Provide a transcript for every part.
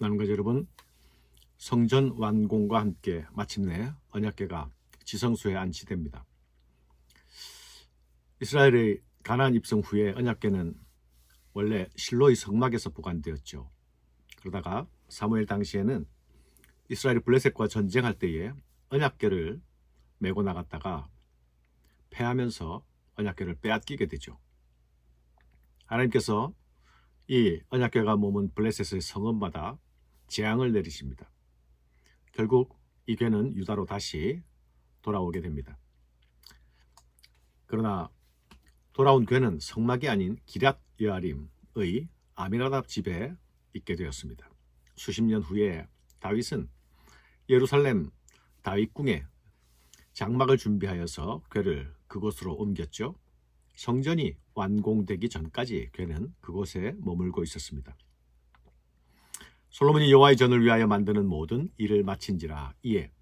나눔가족 여러분, 성전 완공과 함께 마침내 언약궤가 지성소에 안치됩니다. 이스라엘의 가나안 입성 후에 언약궤는 원래 실로의 성막에서 보관되었죠. 그러다가 사무엘 당시에는 이스라엘이 블레셋과 전쟁할 때에 언약궤를 메고 나갔다가 패하면서 언약궤를 빼앗기게 되죠. 하나님께서 이 언약궤가 머문 블레셋의 성읍마다 재앙을 내리십니다. 결국 이 궤는 유다로 다시 돌아오게 됩니다. 그러나 돌아온 궤는 성막이 아닌 기랏 여아림의 아미라답 집에 있게 되었습니다. 수십 년 후에 다윗은 예루살렘 다윗궁에 장막을 준비하여서 궤를 그곳으로 옮겼죠. 성전이 완공되기 전까지 궤는 그곳에 머물고 있었습니다. 솔로몬이 여호와의 전을 위하여 만드는 모든 일을 마친지라 이에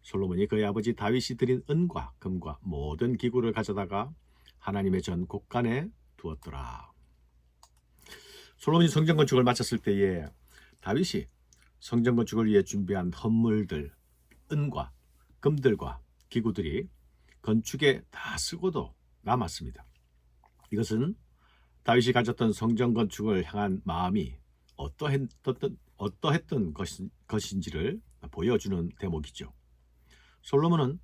솔로몬이 그의 아버지 다윗이 드린 은과 금과 모든 기구를 가져다가 하나님의 전 곳간에 두었더라. 솔로몬이 성전 건축을 마쳤을 때에 다윗이 성전 건축을 위해 준비한 헌물들, 은과 금들과 기구들이 건축에 다 쓰고도 남았습니다. 이것은 다윗이 가졌던 성전 건축을 향한 마음이 어떠했던, 어떠했던 것인, 것인지를 보여주는 대목이죠. 솔로몬은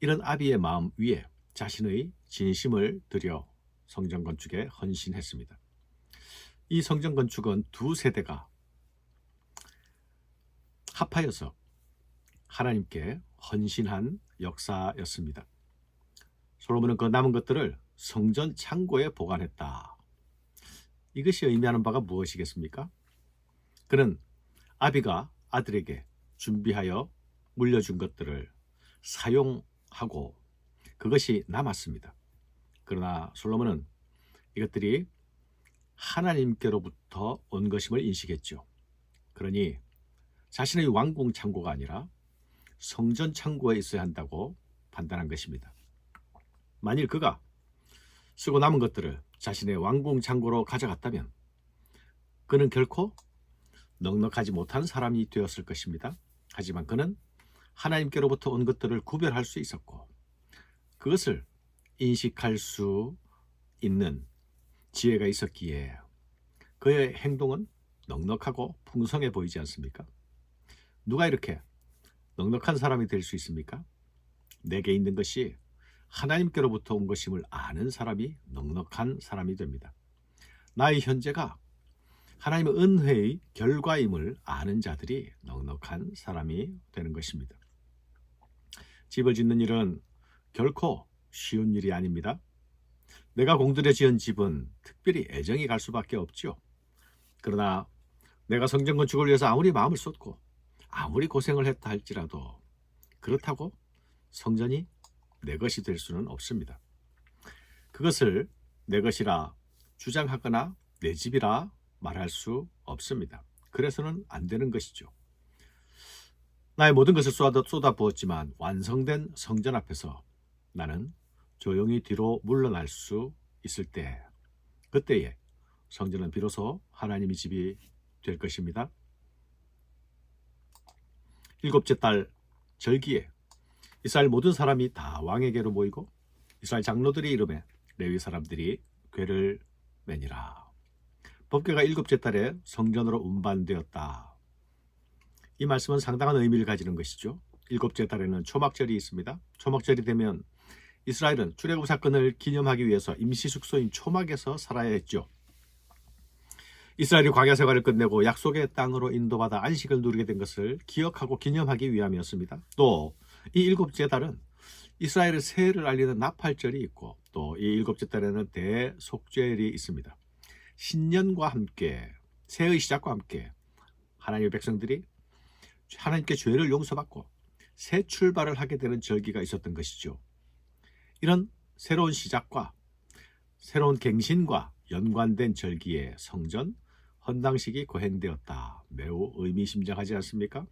이런 아비의 마음 위에 자신의 진심을 들여 성전 건축에 헌신했습니다. 이 성전 건축은 두 세대가 합하여서 하나님께 헌신한 역사였습니다. 솔로몬은 그 남은 것들을 성전 창고에 보관했다. 이것이 의미하는 바가 무엇이겠습니까? 그는 아비가 아들에게 준비하여 물려준 것들을 사용하고 그것이 남았습니다. 그러나 솔로몬은 이것들이 하나님께로부터 온 것임을 인식했죠. 그러니 자신의 왕궁 창고가 아니라 성전 창고에 있어야 한다고 판단한 것입니다. 만일 그가 쓰고 남은 것들을 자신의 왕궁 창고로 가져갔다면 그는 결코 넉넉하지 못한 사람이 되었을 것입니다. 하지만 그는 하나님께로부터 온 것들을 구별할 수 있었고 그것을 인식할 수 있는 지혜가 있었기에 그의 행동은 넉넉하고 풍성해 보이지 않습니까? 누가 이렇게 넉넉한 사람이 될 수 있습니까? 내게 있는 것이 하나님께로부터 온 것임을 아는 사람이 넉넉한 사람이 됩니다. 나의 현재가 하나님의 은혜의 결과임을 아는 자들이 넉넉한 사람이 되는 것입니다. 집을 짓는 일은 결코 쉬운 일이 아닙니다. 내가 공들여 지은 집은 특별히 애정이 갈 수밖에 없죠. 그러나 내가 성전 건축을 위해서 아무리 마음을 쏟고 아무리 고생을 했다 할지라도 그렇다고 성전이 내 것이 될 수는 없습니다. 그것을 내 것이라 주장하거나 내 집이라 말할 수 없습니다. 그래서는 안 되는 것이죠. 나의 모든 것을 쏟아, 쏟아 부었지만 완성된 성전 앞에서 나는 조용히 뒤로 물러날 수 있을 때 그때에 성전은 비로소 하나님의 집이 될 것입니다. 일곱째 달 절기에 이스라엘 모든 사람이 다 왕에게로 모이고 이스라엘 장로들이 이름에 레위 사람들이 궤를 매니라. 법궤가 일곱째 달에 성전으로 운반되었다. 이 말씀은 상당한 의미를 가지는 것이죠. 일곱째 달에는 초막절이 있습니다. 초막절이 되면 이스라엘은 출애굽 사건을 기념하기 위해서 임시 숙소인 초막에서 살아야 했죠. 이스라엘이 광야 생활을 끝내고 약속의 땅으로 인도받아 안식을 누리게 된 것을 기억하고 기념하기 위함이었습니다. 또 이 일곱째 달은 이스라엘의 새해를 알리는 나팔절이 있고 또 이 일곱째 달에는 대속죄일이 있습니다. 신년과 함께 새해의 시작과 함께 하나님의 백성들이 하나님께 죄를 용서받고 새 출발을 하게 되는 절기가 있었던 것이죠. 이런 새로운 시작과 새로운 갱신과 연관된 절기에 성전 헌당식이 거행되었다. 매우 의미심장하지 않습니까?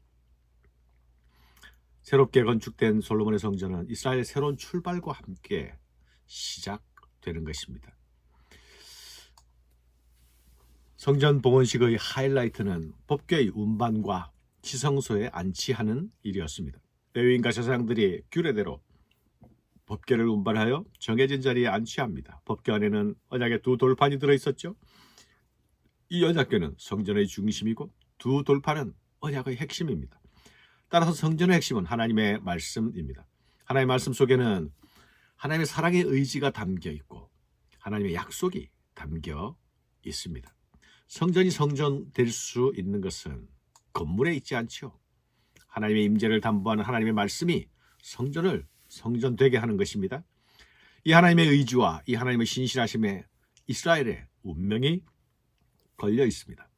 새롭게 건축된 솔로몬의 성전은 이스라엘의 새로운 출발과 함께 시작되는 것입니다. 성전 봉헌식의 하이라이트는 법궤의 운반과 지성소에 안치하는 일이었습니다. 레위인과 제사장들이 규례대로 법궤를 운반하여 정해진 자리에 안치합니다. 법궤 안에는 언약의 두 돌판이 들어 있었죠. 이 언약궤는 성전의 중심이고 두 돌판은 언약의 핵심입니다. 따라서 성전의 핵심은 하나님의 말씀입니다. 하나님의 말씀 속에는 하나님의 사랑의 의지가 담겨 있고 하나님의 약속이 담겨 있습니다. 성전이 성전 될 수 있는 것은 건물에 있지 않죠. 하나님의 임재를 담보하는 하나님의 말씀이 성전을 성전 되게 하는 것입니다. 이 하나님의 의지와 이 하나님의 신실하심에 이스라엘의 운명이 걸려 있습니다.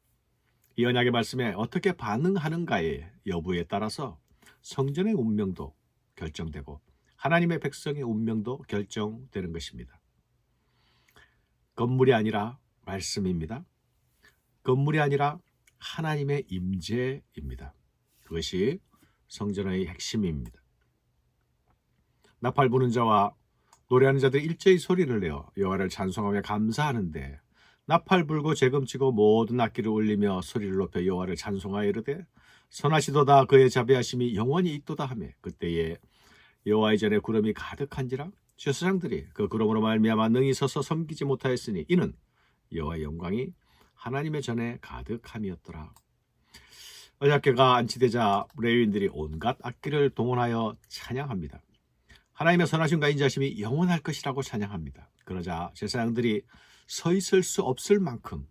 이 언약의 말씀에 어떻게 반응하는가의 여부에 따라서 성전의 운명도 결정되고 하나님의 백성의 운명도 결정되는 것입니다. 건물이 아니라 말씀입니다. 건물이 아니라 하나님의 임재입니다. 그것이 성전의 핵심입니다. 나팔 부는 자와 노래하는 자들이 일제히 소리를 내어 여호와를 찬송하며 감사하는데 나팔 불고 재금치고 모든 악기를 울리며 소리를 높여 여호와를 찬송하여 이르되 선하시도다 그의 자비하심이 영원히 있도다 하며 그때에 여호와의 전에 구름이 가득한지라 제사장들이 그 구름으로 말미암아 능히 서서 섬기지 못하였으니 이는 여호와의 영광이 하나님의 전에 가득함이었더라. 언약궤가 안치되자 레위인들이 온갖 악기를 동원하여 찬양합니다. 하나님의 선하심과 인자심이 영원할 것이라고 찬양합니다. 그러자 제사장들이 서 있을 수 없을 만큼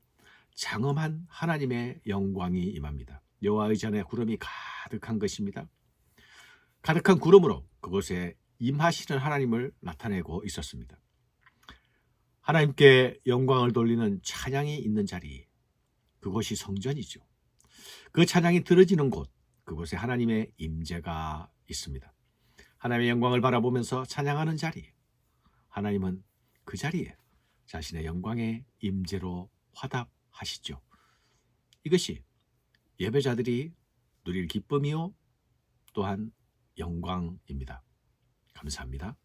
장엄한 하나님의 영광이 임합니다. 여호와의 전에 구름이 가득한 것입니다. 가득한 구름으로 그곳에 임하시는 하나님을 나타내고 있었습니다. 하나님께 영광을 돌리는 찬양이 있는 자리, 그곳이 성전이죠. 그 찬양이 들어지는 곳, 그곳에 하나님의 임재가 있습니다. 하나님의 영광을 바라보면서 찬양하는 자리, 하나님은 그 자리에 자신의 영광의 임재로 화답하시죠. 이것이 예배자들이 누릴 기쁨이요 또한 영광입니다. 감사합니다.